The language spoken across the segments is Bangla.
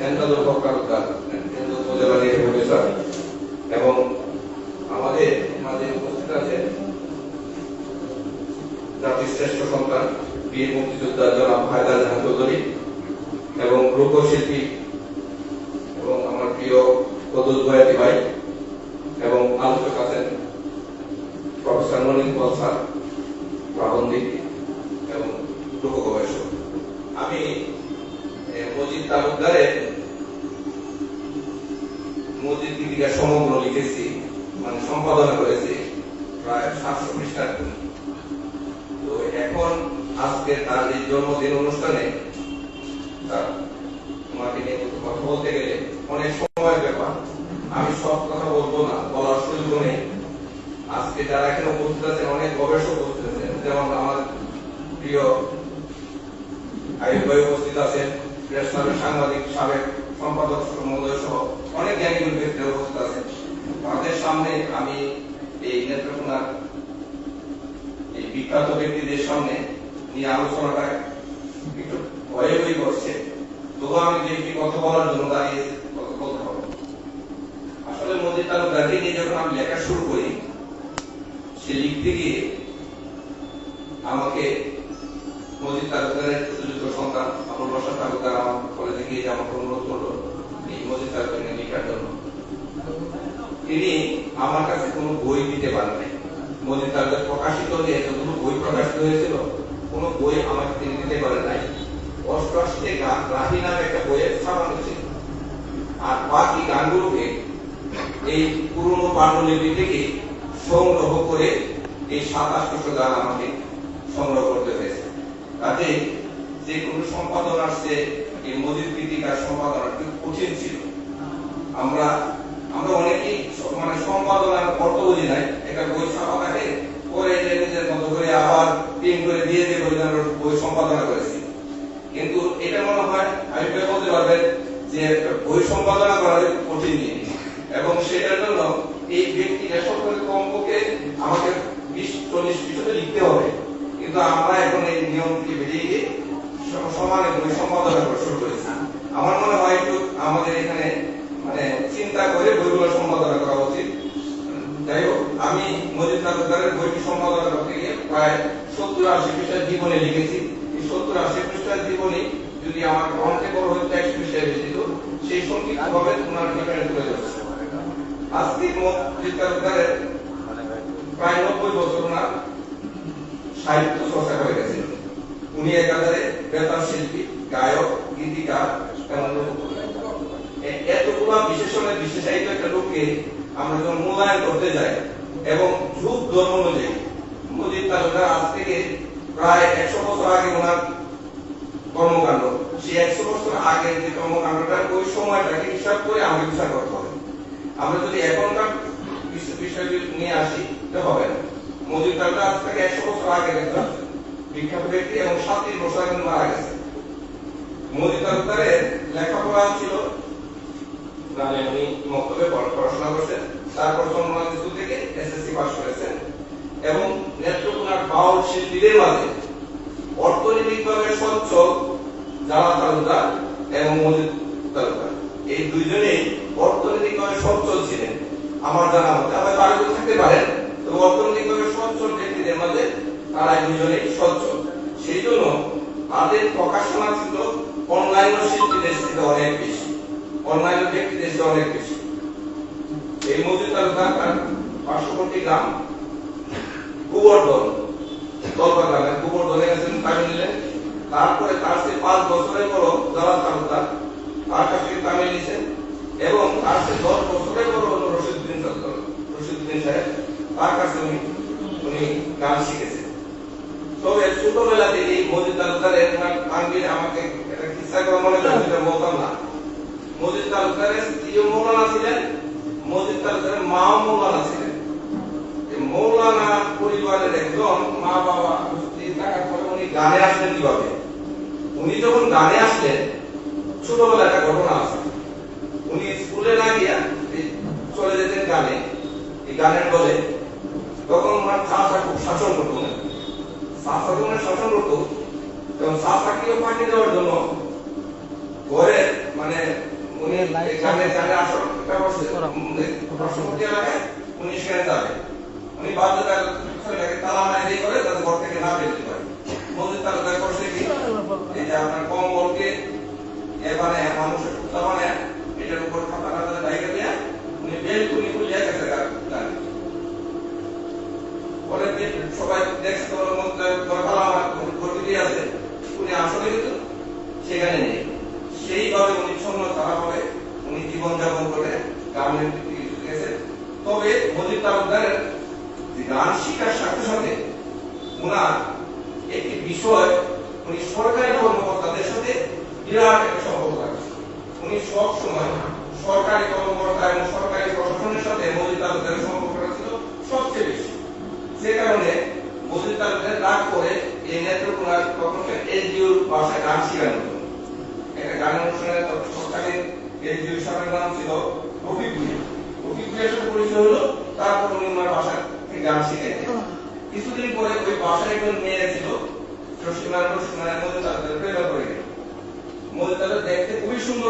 আমাদের কেন্দ্র হকারুদ্দার কেন্দ্র উপজেলা নির্বাহী স্যার এবং আমাদের মাঝে উপস্থিত আছেন জাতির শ্রেষ্ঠ সন্তান বীর মুক্তিযোদ্ধা জনাব হায়দার জাহান চৌধুরী এবং লোকশিল্পী এবং আমার প্রিয় কদুল বয়াতি ভাই এবং আলোচক আছেন প্রফেসর নলিন পল স্যার প্রাবন্ধিক এবং লোক গবেষক আমি এ, মজিদ তালুকদারের মজিদ দীপিকা সমগ্র লিখেছি মানে সম্পাদনা করেছি প্রায় সাতশো পৃষ্ঠার বই। তো এখন আজকে তার এই জন্মদিন অনুষ্ঠানে তার তোমাকে নিয়ে কথা বলতে গেলে অনেক সময়ের ব্যাপার আমি সব কথা বলব না, বলার সুযোগ নেই। আজকে যারা এখানে উপস্থিত আছেন, অনেক গবেষক উপস্থিত যেমন আমার প্রিয় উপস্থিত আছেন সাংবাদিক, সাবেক সম্পাদক মহোদয় সহ অনেক জ্ঞানীগুলো ব্যক্তিরা উপস্থিত আছেন। তাদের সামনে আমি এই নেত্রকোনার এই বিখ্যাত ব্যক্তিদের সামনে নিয়ে আলোচনাটা একটু ভয়ে ভয়ে করছে তবু আমি যে কথা বলার জন্য দাঁড়িয়ে কথা বলতে হবে মোদী তালুকদারকে নিয়ে যখন আমি লেখা শুরু করি, সে লিখতে গিয়ে আমাকে মজিদ সন্তান তালুকদার আমার কলেজে গিয়ে আমাকে অনুরোধ করল, এই মজিদ লেখার জন্য। তিনি আমার কাছে কোনো বই দিতে পারেন মজিদ তালুকদার প্রকাশিত যে এতগুলো বই প্রকাশিত হয়েছিল, কোনো বই আমাকে তিনি দিতে পারেন নাই। অষ্টআশিতে গান, রাহি নামে একটা বইয়ের ছাপানো ছিল। আর বাকি গানগুলোকে এই পুরনো পাণ্ডুলিপি থেকে সংগ্রহ করে এই সাতাশ বছর গান আমাকে সংগ্রহ করতে হয়েছে। তাতে যে কোনো সম্পাদন আসছে, এই মজিদ গীতিকার সম্পাদনা একটু কঠিন ছিল। আমরা আমরা অনেকেই মানে সম্পাদনার অর্থ বুঝি নাই। একটা বই ছাপা থাকে পরে নিজের মতো করে আবার প্রিন্ট করে দিয়ে দিয়ে বই বই সম্পাদনা করেছি। কিন্তু এটা মনে হয়, আমি বলতে পারবেন যে একটা বই সম্পাদনা করা কঠিন জিনিস। এবং সেটার জন্য এই ব্যক্তি এসব কমপক্ষে আমাকে বিশ, চল্লিশ পৃষ্ঠাতে লিখতে হবে। কিন্তু আমরা এখন এই নিয়ম থেকে বেরিয়ে গিয়ে সমানে বই সম্পাদনা করা শুরু করেছি। আমার মনে হয় একটু আমাদের এখানে মানে চিন্তা করে বইগুলো সম্পাদনা করা উচিত। যাই হোক, আমি মজিদ তালুকদারের বইটি সম্পাদনা করতে গিয়ে প্রায় সত্তর আশি পৃষ্ঠার জীবনে লিখেছি। এই সত্তর আশি পৃষ্ঠার জীবনে যদি আমার গ্রন্থে বড় হতো একশো পৃষ্ঠায় বেশি সেই সংক্ষিপ্ত ভাবে ওনার জীবনে তুলে ধরছে আমরা যখন করতে এবং ধর্ম অনুযায়ী আজ থেকে প্রায় একশো বছর আগে কর্মকাণ্ড, সেই একশো বছর আগের যে কর্মকাণ্ডটা, ওই সময়টাকে হিসাব করে আমাকে বিচার করতে হবে। আমরা যদি এখনকার বিষ- বিষয়টি নিয়ে আসি, তো হবে না। তালুকদার আজ থেকে একশো বছর আগের একজন বিখ্যাত ব্যক্তি এবং বছর আগে মারা গেছে। মজিদ তালুকদারের লেখাপড়া ছিল। মানে উনি মক্তবে পড়া- পড়াশোনা করছেন। তারপর চন্দ্রনাথ স্কুল থেকে এসএসসি পাস করেছেন। এবং নেত্রকোনার বাউল শিল্পীদের মাঝে অর্থনৈতিকভাবে সচ্ছল জালা তালুকদার এবং মজিদ তালুকদার। এই দুইজনেই অর্থনৈতিকভাবে সচ্ছল ছিলেন। আমার জানা মতে তারা কেউ থাকতে পারেন, তবে অর্থনৈতিকভাবে সচ্ছল ব্যক্তিদের মাঝে তারা দুজনেই সচ্ছল। সেই জন্য তাদের প্রকাশনা ছিল অনলাইন শিল্পীদের থেকে অনেক বেশি। অনলাইন ব্যক্তিদের চেয়ে অনেক বেশি। এই মজুদ তালুকদার পার্শ্ববর্তী গ্রাম গোবর্ধন দলবা গোবর্ধনে গেছেন তামিল তারপরে তার সে পাঁচ বছরের বড় জালাল তালুকদার কাছ থেকে নিছেন এবং তার সে দশ বছরের বড় হলো রশিদুদ্দিন সরকার রশিদুদ্দিন সাহেব তার কাছে উনি উনি গান শিখেছেন। তবে ছোটবেলা থেকে মজিদ তালুকদারের জাহাঙ্গীর আমাকে একটা কিসা করে মনে করে যেটা বলতাম না। মজিদ তালুকদারের স্ত্রীও মৌলানা ছিলেন, মজিদ তালুকদারের মাও মৌলানা ছিলেন। মৌলানা পরিবারের একজন মা বাবা থাকার পরে উনি গানে আসলেন কীভাবে? উনি যখন গানে আসলেন ছোটবেলায় একটা ঘটনা আছে। উনি স্কুলে না গিয়া চলে যেতেন গানে, এই গানের বলে। তখন ওনার চাষা খুব শাসন করতো ওনাকে। চাষা যখন শাসন করতো। তখন চাষাকেও পাঠিয়ে দেওয়ার জন্য ঘরে মানে উনি গানে গানে আসর বসে এলাকায় উনি সেখানে যাবে। উনি বাধ্য তাকে তালা মায় দিয়ে করে তাদের ঘর থেকে না বেরোতে পারে। মন্দির তালুকার করছে কি? এই যে আপনার কম্বলকে এবারে মানুষের কুত্তা এটার উপর খাতা খাতা জায়গা দিয়ে উনি বেল তুলি খুলিয়া গেছে পরের দিন সবাই দেখছে তো ওর মধ্যে দরকার আমার গতি দিয়ে আছে উনি আসলে কিন্তু সেখানে নেই সেইভাবে উনি ছন্ন তারা বলে উনি জীবন যাপন করে গ্রামের দিকে গেছে তবে মজিদ তালুকদারের যে গান শিখার সাথে সাথে উনার একটি বিষয় উনি সরকারি কর্মকর্তাদের সাথে বিরাট একটা সম্পর্ক রাখছেন উনি সব সময় সরকারি কর্মকর্তা এবং সরকারি প্রশাসনের সাথে মজিদ তালুকদারের সম্পর্কটা ছিল সবচেয়ে বেশি সে কারণে মজিদ তালুকদার রাগ করে এই নেত্রকোনার তখন এসডিওর বাসায় গান শেখানো হতো একটা গানের অনুষ্ঠানে তৎকালীন এসডিও সাহেবের নাম ছিল রফিক ভুইয়া রফিক ভুইয়ার সাথে পরিচয় হলো তারপর উনি ওনার বাসায় থেকে গান শিখাইতেন কিছুদিন পরে ওই বাসায় একজন মেয়ে ছিল রসিমার রসিমার মধ্যে তাদের প্রেরণ করে গেল মধ্যে তাদের দেখতে খুবই সুন্দর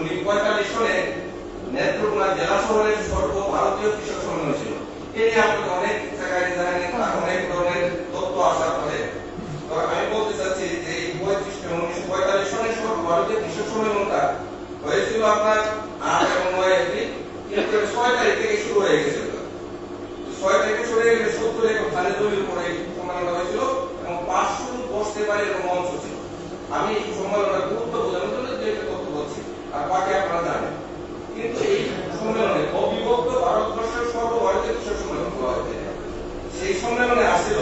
উনি পঁয়তাল্লিশ সালে নেত্রকোনা জেলা শহরের সর্বভারতীয় কৃষক সম্মেলন ছিল। নিয়ে আপনাকে অনেক জায়গায় জানেন অনেক ধরনের তথ্য আসার পরে আমি বলতে চাচ্ছি যে এই পঁয়ত্রিশ উনিশশো পঁয়তাল্লিশ সালে সর্বভারতীয় কৃষক সম্মেলনটা হয়েছিল আপনার আট এবং নয় এপ্রিল। কিন্তু ছয় তারিখ থেকে শুরু হয়ে গেছিল। ছয় তারিখে চলে গেলে সত্তর ধানের জমির উপরে এই সম্মেলনটা হয়েছিল এবং পাঁচশো বসতে পারে এরকম মঞ্চ ছিল। আমি সম্মেলনের গুরুত্ব বোঝানোর জন্য যে একটা তথ্য বলছি আর বাকি আপনারা জানেন কিন্তু এই সম্মেলনে অবিভক্ত ভারতবর্ষের সর্বভারতীয় কৃষক সম্মেলন বলা হয়েছে। সেই সম্মেলনে আসছিল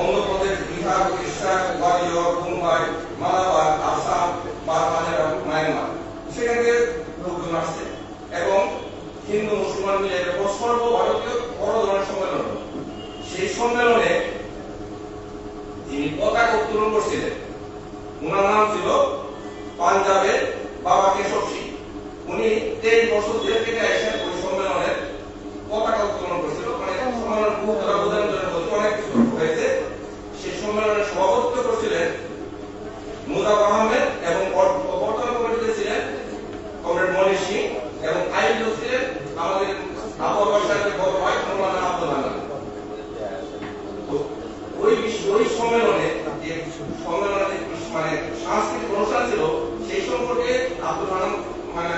অন্ধ্রপ্রদেশ, বিহার উড়িষ্যা গোয়ালিয়র মুম্বাই, মালাবার, আসাম বারমান এবং মায়ানমার। সেখান থেকে লোকজন আসছে এবং হিন্দু, মুসলমান মিলে এটা সর্বভারতীয় বড় ধরনের সম্মেলন সেই সম্মেলনে যিনি পতাকা উত্তোলন করছিলেন, ওনার নাম ছিল পাঞ্জাবের বাবা কেশব সিং উনি তেইশ বছর জেল থেকে এসে ওই সম্মেলনের পতাকা উত্তোলন করেছিল মানে সম্মেলন গুরুত্বটা বোঝানোর জন্য বলছি অনেক কিছু হয়েছে সেই সম্মেলনের সভাপতিত্ব করছিলেন মুজাব আহমেদ এবং বর- বর্তমান কমিটিতে ছিলেন কমরেড মনির সিং এবং আইনজীবী ছিলেন আমাদের আবহাওয়া সাহেবের বড় ভাই মৌলানা আব্দুল হান্নান তো ওই বিশ্ব- ওই সম্মেলনে যে সম্মেলনে যে মানে সাংস্কৃতিক অনুষ্ঠান ছিল সেই সম্পর্কে আব্দুল হানান মানে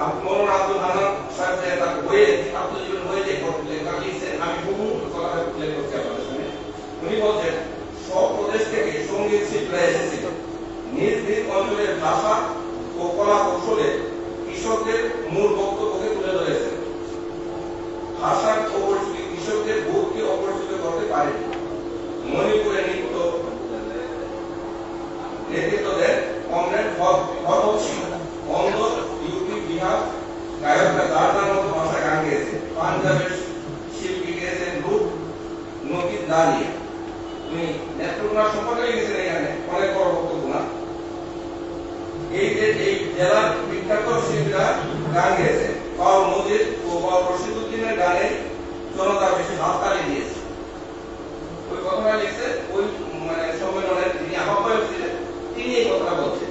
আব- মৌলানা আব্দুল হানান সাহেব যে তার বইয়ে আত্মজীবন বইয়ে যে গল্প লেখা লিখছেন আমি বহু কথা উল্লেখ করছি আপনাদের সামনে উনি বলছেন সব প্রদেশ থেকে সংগীত শিল্পীরা এসেছিল নিজ নিজ অঞ্চলের ভাষা ও কলা কৌশলে মূল বক্তব্যকে তুলে ধরেছেন ভাষার অপরিচিত কৃষকদের ভোগকে অপরিচিত করতে পারে মণিপুরে নৃত্য নেতৃত্ব দেন কমরেড ভগৎ সিং অন্ধ ইউপি বিহার গায়করা যার যার মতো ভাষা গান গেয়েছে পাঞ্জাবের শিল্পী গেয়েছেন রূপ নকিত দাঁড়িয়ে উনি নেত্রকোনা সম্পর্কে লিখেছেন এখানে অনেক বড় বক্তব্য না এই যে এই জেলার বিখ্যাত শিল্পীরা গান গেয়েছে বাউল মজিদ ও বাউল রশিদুদ্দিনের গানে জনতা বেশি হাততালি দিয়েছে ওই কথাটা লিখছে ওই মানে সম্মেলনের যিনি আহ্বায়ক ছিলেন তিনি এই কথাটা বলছেন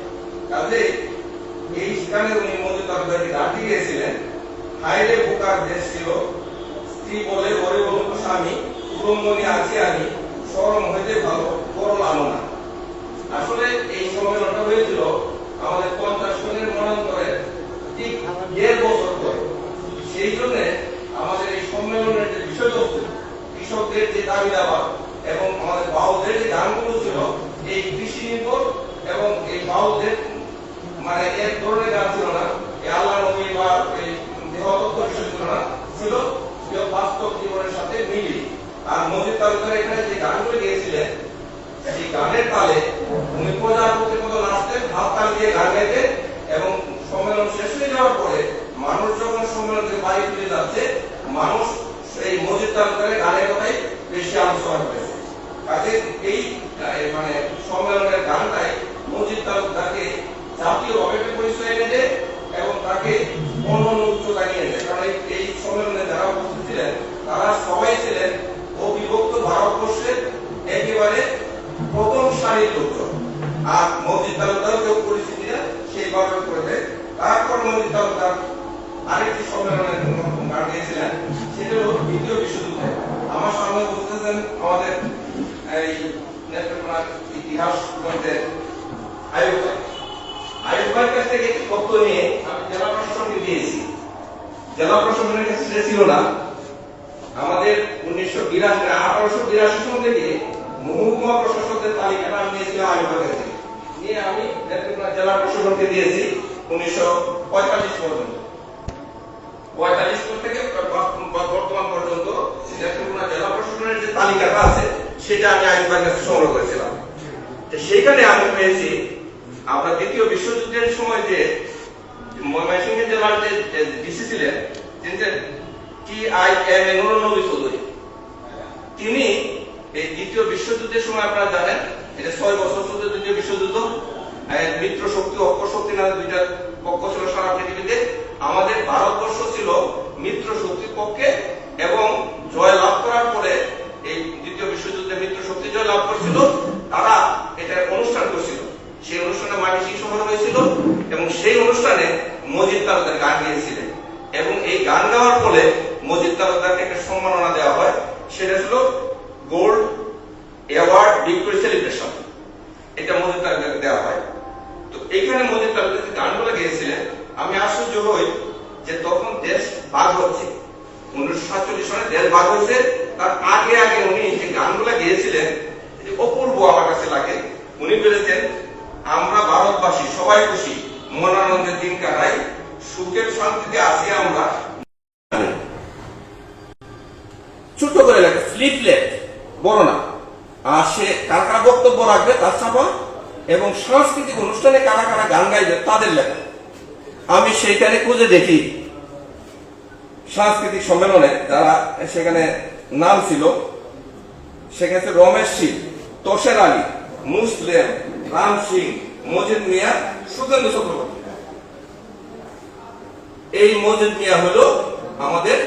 কাজে এই গানে উনি মজিদ তালুকদারকে ডাকি গিয়েছিলেন হাইরে বোকার দেশ ছিল। স্ত্রী বলে, ওরে বলুন স্বামী কুলম্বনী আছি আমি, সরম হইতে ভালো করল আলো না আসলে এই সম্মেলনটা হয়েছিল আমাদের পঞ্চাশ জনের মনান্তরে ঠিক দেড় বছর পরে। সেই জন্য আমাদের এই সম্মেলনের যে বিষয়বস্তু, কৃষকদের যে দাবি দাবা এবং আমাদের বাউদের যে গানগুলো ছিল, এই কৃষি নির্ভর এবং এই বাউদের মানে এক ধরনের গান ছিল না। আল্লাহ নবী বা এই ছিল বাস্তব জীবনের সাথে মিলি আর মজিদ তালুকার এখানে যে গানগুলো গিয়েছিলেন সেই গানের তালে উনি প্রজাপতির মতো নাচতেন হাত তাল দিয়ে গান গাইতেন এবং সম্মেলন শেষ হয়ে যাওয়ার পরে মানুষ যখন সম্মেলন থেকে বাড়ি ফিরে যাচ্ছে মানুষ এই মজিদ তালুকারের গানের কথাই বেশি আলোচনা করেছে কাজে এই এই মানে সম্মেলনের গানটাই মজিদ তালুকদারকে জাতীয়ভাবে একটা পরিচয় এনে দেয় এবং তাকে অন্য অন্য উচ্চতা নিয়ে দেয় কারণ এই- এই সম্মেলনে যারা উপস্থিত ছিলেন তারা সবাই ছিলেন অবিভক্ত ভারতবর্ষের একেবারে প্রথম সারির লোকজন আর মসজিদ তালুকদার কেউ পরিস্থিতি না সেইভাবে করে দেয় তারপর মসজিদ তালুকদার আরেকটি সম্মেলনে গান গিয়েছিলেন সেটা হলো দ্বিতীয় বিশ্বযুদ্ধে আমার সামনে বলতেছেন আমাদের এই নেত্রকোনার ইতিহাস গ্রন্থের আয়ুব ভাই। আয়ুব কাছ থেকে তথ্য নিয়ে আমি জেলা প্রশাসনকে দিয়েছি। জেলা প্রশাসনের কাছে ছিল না। আমাদের উনিশশো বিরাশি, আঠারোশো বিরাশি সাল থেকে মহকুমা প্রশাসকদের তালিকাটা আমি নিয়েছিলাম আয়ুবের কাছে নিয়ে আমি নেত্রকোনা জেলা প্রশাসনকে দিয়েছি উনিশশো পঁয়তাল্লিশ পর্যন্ত। পঁয়তাল্লিশ থেকে ব- বর্তমান পর্যন্ত নেত্রকোনা জেলা প্রশাসনের যে তালিকাটা আছে সেটা আমি আয়ুবের কাছে সংগ্রহ করেছিলাম। সেইখানে আমি পেয়েছি, আমরা দ্বিতীয় বিশ্বযুদ্ধের সময় যে ময়মনসিংহ জেলার যে ডিসি ছিলেন, তিনি T I M A Nurnabi Chowdhury. তিনি এই দ্বিতীয় বিশ্বযুদ্ধের সময় আপনারা জানেন, এটা ছয় বছর চলছে দ্বিতীয় বিশ্বযুদ্ধ। মিত্র শক্তি অপর শক্তি নামে দুইটা পক্ষ ছিল সারা পৃথিবীতে। আমাদের ভারতবর্ষ ছিল মিত্র শক্তির পক্ষে এবং জয় লাভ করার পরে এই দ্বিতীয় বিশ্বযুদ্ধে মিত্র শক্তি জয় লাভ করছিল, তারা এটা অনুষ্ঠান করছিল। সেই অনুষ্ঠানে মাটি শহর হয়েছিল এবং সেই অনুষ্ঠানে মজিদ তালুকদার গান গিয়েছিলেন। এবং এই গান গাওয়ার ফলে মজিদ তালুকদারকে একটা সম্মাননা দেওয়া হয়, সেটা ছিল গোল্ড অ্যাওয়ার্ড ভিক্টোরি সেলিব্রেশন। এটা মজিদ তালুকদারকে দেওয়া হয়। তো এইখানে মজিদ তালুকদার যে গানগুলো গেয়েছিলেন, আমি আশ্চর্য হই যে তখন দেশ ভাগ হচ্ছে। উনিশশো সাতচল্লিশ সনে দেশ ভাগ হয়েছে তার আগে আগে উনি যে গানগুলো গেয়েছিলেন অপূর্ব আমার কাছে লাগে, উনি বলেছেন, আমরা ভারতবাসী, সবাই খুশি মনানন্দের দিন কাটাই সুখের শান্তিতে আছি আমরা। ছোট্ট করে স্লিপলেট বড় না। আর সে কার কার বক্তব্য রাখবে, তার ছাপা এবং সাংস্কৃতিক অনুষ্ঠানে কারা কারা গান গাইবে, তাদের লেখা। আমি সেইখানে খুঁজে দেখি, সাংস্কৃতিক সম্মেলনে যারা সেখানে নাম ছিল ছিল রমেশ সিং, তোষের আলী, মুসলিম, রাম সিং, মজিদ মিয়া সুগেন্দ্র চক্রবর্তী। এই মজিদ মিয়া হলো আমাদের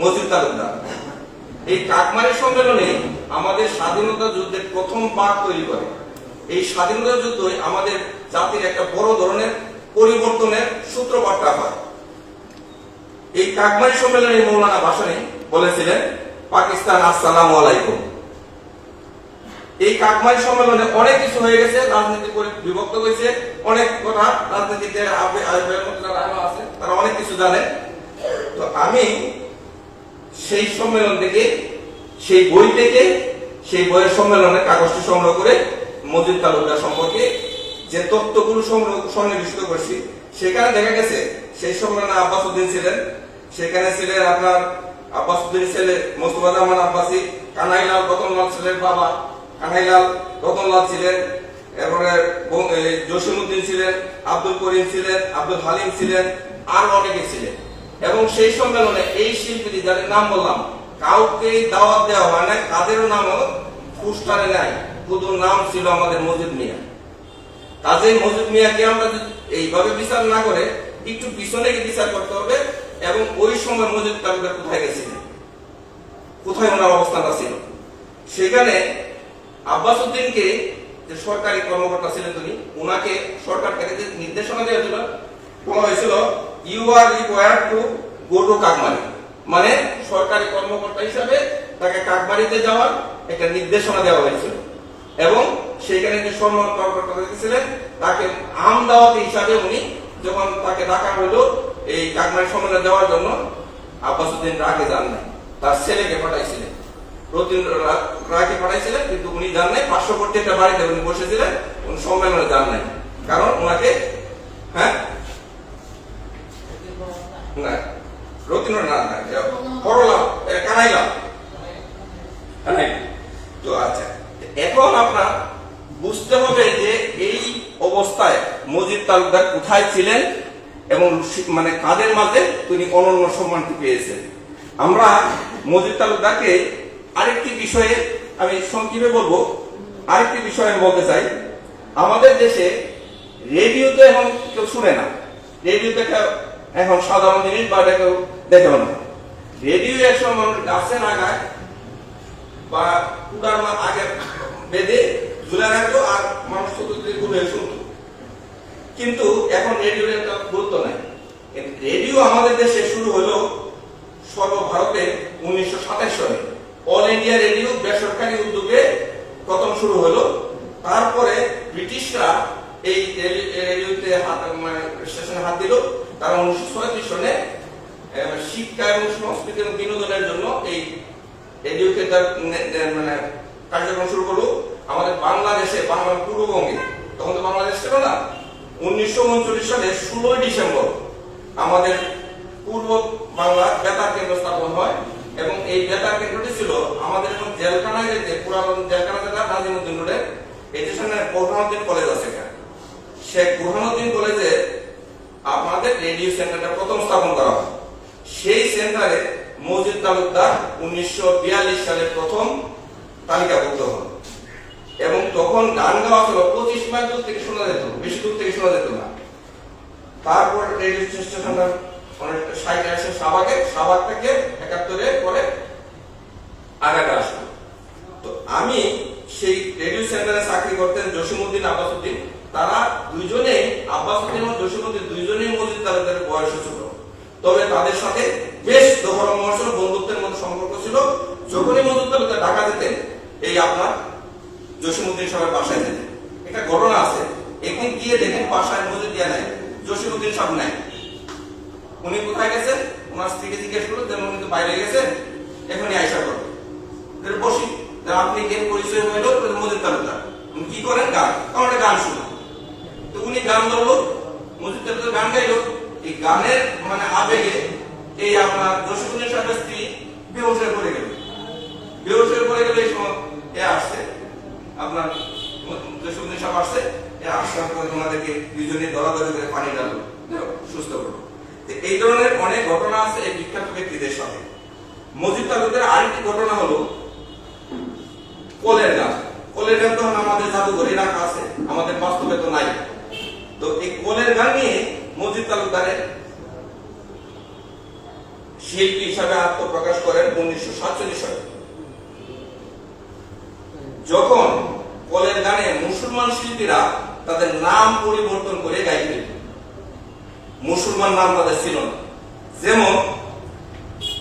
মজিদ তালুকদার। এই কাকমারি সম্মেলনে আমাদের স্বাধীনতা যুদ্ধের প্রথম পাঠ তৈরি করে। এই স্বাধীনতা যুদ্ধই আমাদের জাতির একটা বড় ধরনের পরিবর্তনের সূত্রপাতটা হয়। এই কাকমারি সম্মেলনে মৌলানা ভাষণে বলেছিলেন পাকিস্তান, আসসালামু আলাইকুম। এই কাকমারি সম্মেলনে অনেক কিছু হয়ে গেছে, রাজনীতি করে বিভক্ত হয়েছে। অনেক কথা রাজনীতিতে আছে, তারা অনেক কিছু জানে। তো আমি সেই সম্মেলন থেকে, সেই বই থেকে, সেই বইয়ের সম্মেলনে কাগজটি সংগ্রহ করে মজিদ তালুকদার সম্পর্কে যে তথ্যগুলো সংগ্রহ সন্নিবেশিত করছি, সেখানে দেখা গেছে, সেই সম্মেলনে আব্বাস উদ্দিন ছিলেন। সেখানে ছিলেন আপনার আব্বাস উদ্দিন ছেলে মোস্তফা জামান আব্বাসী, কানাইলাল রতনলাল ছিলেন বাবা, কানাইলাল রতনলাল ছিলেন, এরপরে জসিম উদ্দিন ছিলেন, আব্দুল করিম ছিলেন, আব্দুল হালিম ছিলেন, আর অনেকে ছিলেন। এবং সেই সম্মেলনে এই শিল্পী যাদের নাম বললাম কাউকে দাওয়াত দেওয়া হয় না তাদেরও নামও পুস্টারে নাই, শুধু নাম ছিল আমাদের মজিদ মিয়া। কাজেই মজিদ মিয়াকে আমরা এইভাবে বিচার না করে, একটু পিছনে বিচার করতে হবে এবং ওই সময় মজিদ তালুকদার কোথায় গেছিলেন? কোথায় ওনার অবস্থানটা ছিল? সেখানে আব্বাস উদ্দিনকে যে সরকারি কর্মকর্তা ছিলেন তিনি, ওনাকে সরকার থেকে যে নির্দেশনা দেওয়া ছিল বলা হয়েছিল you are required to go to Kakmari মানে সরকারি কর্মকর্তা হিসাবে তাকে কাকমারিতে যাওয়ার একটা নির্দেশনা দেওয়া হয়েছিল এবং সেইখানে যে সম্মান কর্মকর্তা ছিলেন, তাকে আম দাওয়াতি হিসাবে উনি যখন তাকে ডাকা হলো এই কাকমাই সম্মেলনে দেওয়ার জন্য আব্বাসুদ্দিন রাগে যান নাই। তার ছেলেকে পাঠাইছিলেন। রতিন রা- রাকে পাঠাইছিলেন কিন্তু উনি যান নাই। পার্শ্ববর্তী একটা বাড়িতে উনি বসেছিলেন উনি সম্মেলনে যান নাই। কারণ ওনাকে হ্যাঁ? না রতিন না করলা এ, কানাইলা কানাইলা তো আচ্ছা এখন আপনার বুঝতে হবে যে এই অবস্থায় মজিদ তালুকদার কোথায় ছিলেন? এবং মানে কাদের মাঝে তিনি অনন্য সম্মানটি পেয়েছেন। আমরা মজিদ তালুকদারকে আরেকটি বিষয়ে আমি সংক্ষেপে বলব। আরেকটি বিষয় আমি বলতে চাই। আমাদের দেশে রেডিওতে এখন কেউ শুনে না। রেডিও দেখা এখন সাধারণ জিনিস বা কেউ দেখেও না। রেডিও এক সময় মানুষ গাছে না গায়, বা কুড়ার আগে বেঁধে ঝুলে রাখতো আর মানুষ চতুর্দিকে ঘুরে শুনতো। কিন্তু এখন রেডিওর একটা গুরুত্ব নাই। রেডিও আমাদের দেশে শুরু হলো সর্বভারতে উনিশশো সাতাশ সালে। অল ইন্ডিয়া রেডিও বেসরকারি উদ্যোগে প্রথম শুরু হলো। তারপরে ব্রিটিশরা এই রেডিওতে মানে স্টেশনে হাত দিল। তারা উনিশশো ছয়ত্রিশ আহ, শিক্ষা এবং সংস্কৃতি এবং বিনোদনের জন্য এই রেডিওকে তার মানে কার্যক্রম শুরু করল। আমাদের বাংলাদেশে বাংলার পূর্ববঙ্গে তখন তো বাংলাদেশ ছিল না উনিশশো উনচল্লিশ সালে ষোলোই ডিসেম্বর আমাদের পূর্ব বাংলা বেতার কেন্দ্র স্থাপন হয় এবং এই বেতার কেন্দ্রটি ছিল আমাদের এখন জেলখানায় যেতে পুরাতন জেলখানা যেটা নাজিমুদ্দিন রোডে, এই যে সামনে বোরহানুদ্দিন কলেজ আছে এখানে শেখ বুরহানুদ্দিন কলেজে আমাদের রেডিও সেন্টারটা প্রথম স্থাপন করা হয়। সেই সেন্টারে মসজিদ তালুকদার উনিশশো সালে প্রথম তালিকাভুক্ত হন। এবং তখন গান গাওয়া ছিল পঁচিশ মাইল দূর থেকে শোনা যেত, বেশি দূর থেকে শোনা যেত না। তারপর রেডিও স্টেশনটা অনেকটা আসে সাবাকে সাবাক থেকে একাত্তরে পরে আগাটা আসলো। তো আমি সেই রেডিও সেন্টারে চাকরি করতেন জসিমুদ্দিন তারা এবং জসিমুদ্দিন মসজিদ তালুকদারের বয়স ছোট তবে তাদের সাথে বেশ দোহরমর্শ বন্ধুত্বের মতো সম্পর্ক ছিল। যখনই মসজিদ তালুকদার ঢাকা যেতেন, এই আপনার জসিমুদ্দিন সাহেবের বাসায় যেতেন একটা ঘটনা আছে। একদিন গিয়ে দেখেন বাসায় মসজিদ দিয়া নাই জসিমুদ্দিন সাহেব নাই। উনি কোথায় গেছেন? ওনার স্ত্রীকে জিজ্ঞেস করল যে উনি বাইরে গেছেন, এখনই করবে তাহলে বসি। আপনি কে পরিচয় হইল? মজিদ তালুকদার। উনি কি করেন? গান। আমার একটা গান শোনা তো উনি গান ধরলো। মজিদ তালুকদার গান গাইলো। এই গানের মানে আবেগে এই আপনার জসিমুদ্দিন সাহেবের স্ত্রী হয়ে পড়ে গেল। হয়ে পড়ে গেলে এই সময় এ আসছে। আপনার জসিমুদ্দিন সাহেব আসছে। এ আসছে আপনার ওনাদেরকে দুজনে দরাদরি করে পানি ডালো সুস্থ করল এই ধরনের অনেক ঘটনা আছে এই বিখ্যাত ব্যক্তিদের সাথে মসজিদ তালুকের আরেকটি ঘটনা হলো কোলের গান কোলের গান তখন আমাদের জাদুঘরে রাখা আছে, আমাদের বাস্তবে তো নাই। তো এই কোলের গান নিয়ে মসজিদ তালুকদারের শিল্পী হিসাবে আত্মপ্রকাশ করেন উনিশশো সাতচল্লিশ সালে যখন কোলের গানে মুসলমান শিল্পীরা তাদের নাম পরিবর্তন করে গাইতেন মুসলমান নাম তাদের ছিল না। যেমন,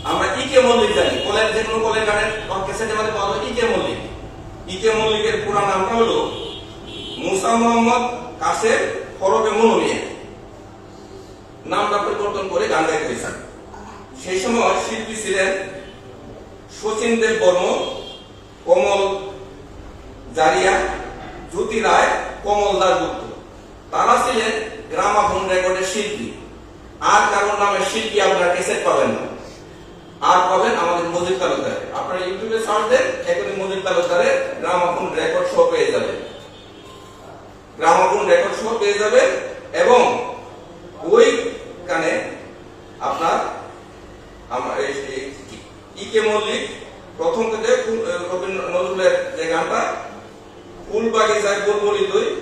আমরা ইকে মল্লিক জানি। কলের যে কোনো কলের গানের ক্যাসেটের মধ্যে পাওয়া যায় ইকে মল্লিক। ইকে মল্লিকের পুরা নামটা হলো মুসা মোহাম্মদ কাসের হরবে মনোমিয়া নামটা পরিবর্তন করে গান গাইতে হয়েছেন সেই সময় শিল্পী ছিলেন শচীন দেব বর্ম কমল জারিয়া জ্যোতি রায় কমল দাস তারা ছিলেন গ্রামাফোন রেকর্ডের শিল্পী আর কারোর নামে শিল্পী আপনার ক্যাসেট পাবেন না আর পাবেন আমাদের মজিদ তালুকদার আপনারা ইউটিউবে সার্চ দেন এখনই মজিদ তালুকদারের গ্রামাফোন রেকর্ড শো পেয়ে যাবেন গ্রামাফোন রেকর্ড শো পেয়ে যাবেন এবং ওই গানে আপনার আমার এই ইকে মল্লিক প্রথম থেকে ফুল- আহ, রবীন্দ্র নজরুলের যে গানটা ফুল বাগিচায় বলবলি তুই।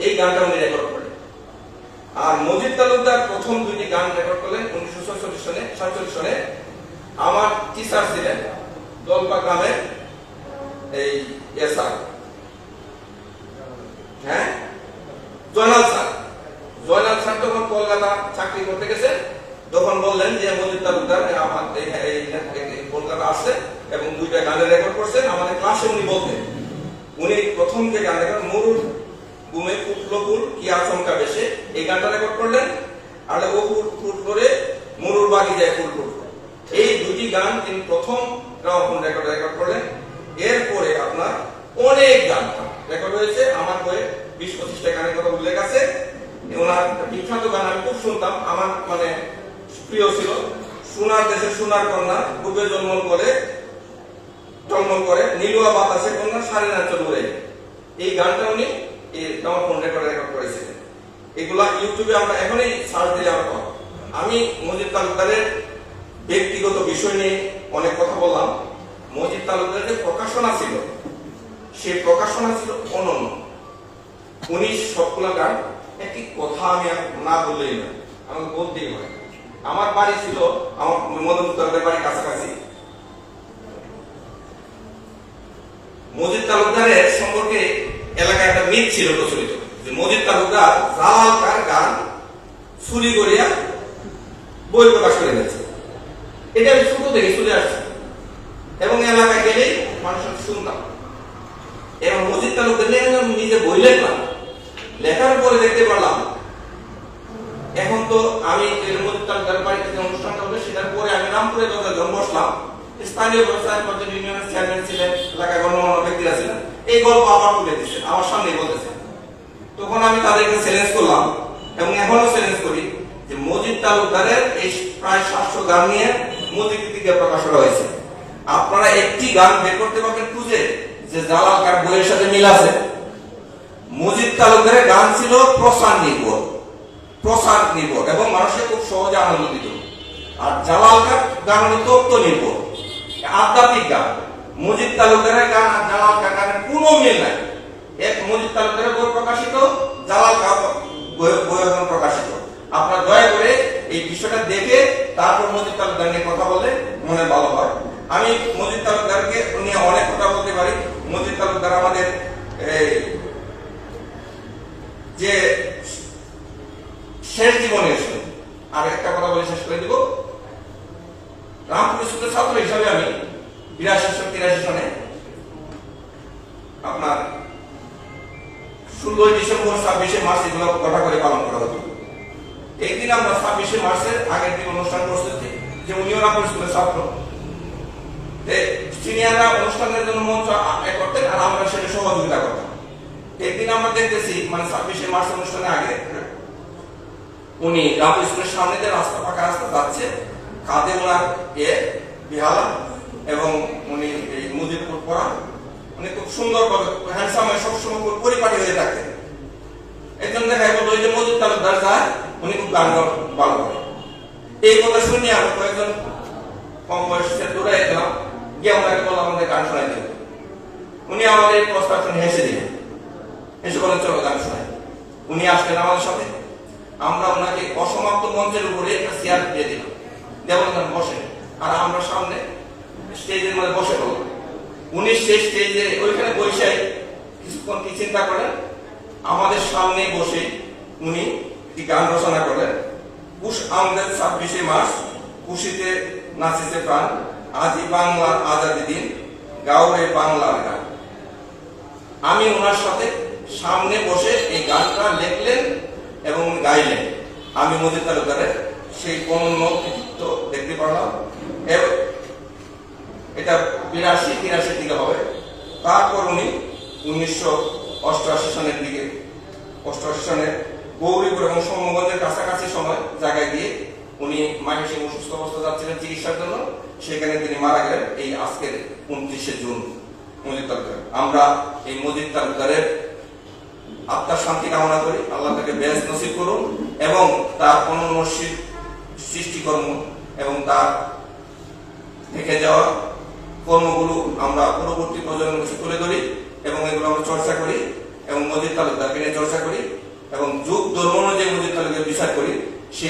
এই গানটা উনি রেকর্ড করেন আর মজিদ তালুকদার প্রথম দুইটি গান রেকর্ড করলেন উনিশশো ছয়চল্লিশ সনে, সাতচল্লিশ সনে। আমার টিচার ছিলেন দলপা গ্রামের এই এসআর হ্যাঁ? জয়নাল স্যার। জয়নাল স্যার যখন কলকাতা চাকরি করতে গেছে, তখন বললেন যে মজিদ তালুকদার, আমার এই- এই কলকাতা আসছে। এবং দুইটা গানের রেকর্ড করছেন, আমাদের ক্লাসে উনি বলতেন। উনি প্রথম যে গান রেকর্ড মরুর বুমে ফুটলো কি আচমকা বেশে, এই গানটা রেকর্ড করলেন। আর ও ফুল ফুল করে মরুর বাগি যায় ফুল ফুল এই দুটি গান তিনি প্রথম গ্রামোফোন রেকর্ড রেকর্ড করলেন। এরপরে আপনার অনেক গান রেকর্ড হয়েছে। আমার বইয়ে বিশ পঁচিশটা গানের কথা উল্লেখ আছে। ওনার বিখ্যাত গান আমি খুব শুনতাম। আমার মানে প্রিয় ছিল। সোনার দেশে সোনার কন্যা ডুবে জন্ম করে জন্ম করে নীলুয়া বাতাসে কন্যা সাড়ে নাচল উড়ে এই গানটা উনি আমার ফোন রেকর্ড রেকর্ড করেছিলেন। এগুলা ইউটিউবে আমরা এখনই সার্চ দিলে আমরা আমি মজিদ তালুকদারের ব্যক্তিগত বিষয় নিয়ে অনেক কথা বললাম। মজিদ তালুকদারের যে প্রকাশনা ছিল, সেই প্রকাশনা ছিল অনন্য। উনি সবগুলা গান একটি কথা আমি না বললেই না আমাকে বলতেই হয়। আমার বাড়ি ছিল, আমার মদন তালুকদারের বাড়ি কাছাকাছি। মজিদ তালুকদারের সম্পর্কে এলাকায় একটা মিথ ছিল প্রচলিত, যে মজিদ তালুকদার জালালকার গান চুরি করিয়া বই প্রকাশ করে গেছে এটা ছোট থেকে চলে আসছি। এবং এলাকায় গেলেই মানুষের শুনতাম। এবং মজিদ তালুকদার নিজে বই লিখলাম, লেখার পরে দেখতে পারলাম, এখন তো আমি মধ্যে তালুকদার বাড়িতে যে অনুষ্ঠানটা হলো, সেটার পরে আমি রামপুরে যখন বসলাম। স্থানীয় ব্যবসায় পর্যন্ত ইউনিয়নের চেয়ারম্যান ছিলেন এলাকায় গণ্যমান্য ব্যক্তিরা ছিলেন এই গল্প আবার তুলে দিচ্ছেন আমার সামনেই বলতেছেন তখন আমি তাদেরকে চ্যালেঞ্জ করলাম এবং এখনও চ্যালেঞ্জ করি যে মজিদ তালুকদারের এই প্রায় সাতশো গান নিয়ে মজিদিকে প্রকাশ করা হয়েছে। আপনারা একটি গান বের করতে পারবেন খুঁজে যে জালাল কার বইয়ের সাথে মিল আছে। মজিদ তালুকদারের গান ছিল প্রসার নির্ভর প্রসার নির্ভর এবং মানুষকে খুব সহজে আনন্দ দিত। আর জালাল কার গান হলো তত্ত্ব নির্ভর। আধ্যাত্মিক গান মজিদ তালুকদারের গান আর জালাল কার গানের কোনো মিল নাই। এক মজিদ তালুকদারের বই প্রকাশিত, জালাল বই? এখন প্রকাশিত। আপনারা দয়া করে এই বিষয়টা দেখে তারপর মজিদ তালুকদার নিয়ে কথা বললে মনে ভালো হয়। আমি মজিদ তালুকদারকে নিয়ে অনেক কথা বলতে পারি। মজিদ তালুকদার আমাদের যে শেষ জীবনে এসে আর একটা কথা বলে শেষ করে দিব রামপুর স্কুলের ছাত্র হিসাবে আমি বিরাশি তিরাশি সনে আপনার ডিসেম্বর ছাব্বিশে মার্চ এগুলো কথা করে পালন করা হতো। একদিন আমরা ছাব্বিশে মার্চের আগের দিন অনুষ্ঠান প্রস্তুতি যে উনিও স্কুলের ছাত্র। সিনিয়ররা অনুষ্ঠানের জন্য মঞ্চ করতেন আর আমরা সেটা সহযোগিতা করতাম। একদিন আমরা দেখতেছি মানে ছাব্বিশে মার্চ অনুষ্ঠানের আগে, উনি রামপুর স্কুলের সামনে দিয়ে রাস্তা পাকা রাস্তা যাচ্ছে কাঁধে ওনার এ, বিহালা, এবং উনি এই মুজিবপুর পড়া। উনি খুব সুন্দর ভাবে হ্যান্ডসাম হয়ে সবসময় পরিপাটি হয়ে থাকতেন। একজন দেখা গেল ওই যে মজুদ তালুকদার যায় উনি খুব গান ভালো করে। এই কথা শুনে আমি কয়েকজন কম বয়সে দূরে গেলাম গিয়ে ওনাকে বললাম আমাদের গান শোনাই দেবে উনি আমাদের এই প্রস্তাব শুনে হেসে দিলেন। এসে বলেন চলো গান শোনাই। উনি আসলেন আমাদের সাথে। আমরা ওনাকে অসমাপ্ত মঞ্চের উপরে একটা চেয়ার দিয়ে দিলাম। দেওয়ান বসে, আর আমরা সামনে স্টেজের মধ্যে বসে পড়লাম। উনি সেই স্টেজে ওইখানে বসে কিছুক্ষণ কি চিন্তা করেন আমাদের সামনে বসে উনি একটি গান রচনা করেন। কুশ আমাদের ছাব্বিশে মার্চ খুশিতে নাচিতে প্রাণ। আজই বাংলার আজাদি দিন, গাওরে বাংলার গান। আমি ওনার সাথে সামনে বসে এই গানটা লিখলেন এবং গাইলেন। আমি মজিদ তালুকদারের সেই অনন্য কৃতিত্ব দেখতে পারলাম। এবং এটা বিরাশি তিরাশির দিকে হবে। তারপর উনি উনিশশো অষ্টআশি সনের দিকে। অষ্টআশি সনের গৌরীপুর এবং সৌম্যগঞ্জের কাছাকাছি সময় জায়গায় গিয়ে উনি মায়ের সেই অসুস্থ অবস্থা যাচ্ছিলেন চিকিৎসার জন্য। সেখানে তিনি মারা গেলেন এই আজকের উনত্রিশে জুন মজিদ তালুকদার। আমরা এই মজিদ তালুকদারের আত্মার শান্তি কামনা করি। আল্লাহ তাকে বেশ নসিব করুন এবং তার অনন্য সৃষ্টিকর্ম এবং তার থেকে যাওয়া কর্মগুলো আমরা পরবর্তী প্রজন্মের কাছে তুলে ধরি। এবং এগুলো আমরা চর্চা করি এবং মজিদ তালুকদারকে নিয়ে চর্চা করি এবং যুগ ধর্ম অনুযায়ী মজিদ তালুকদার বিচার করি সে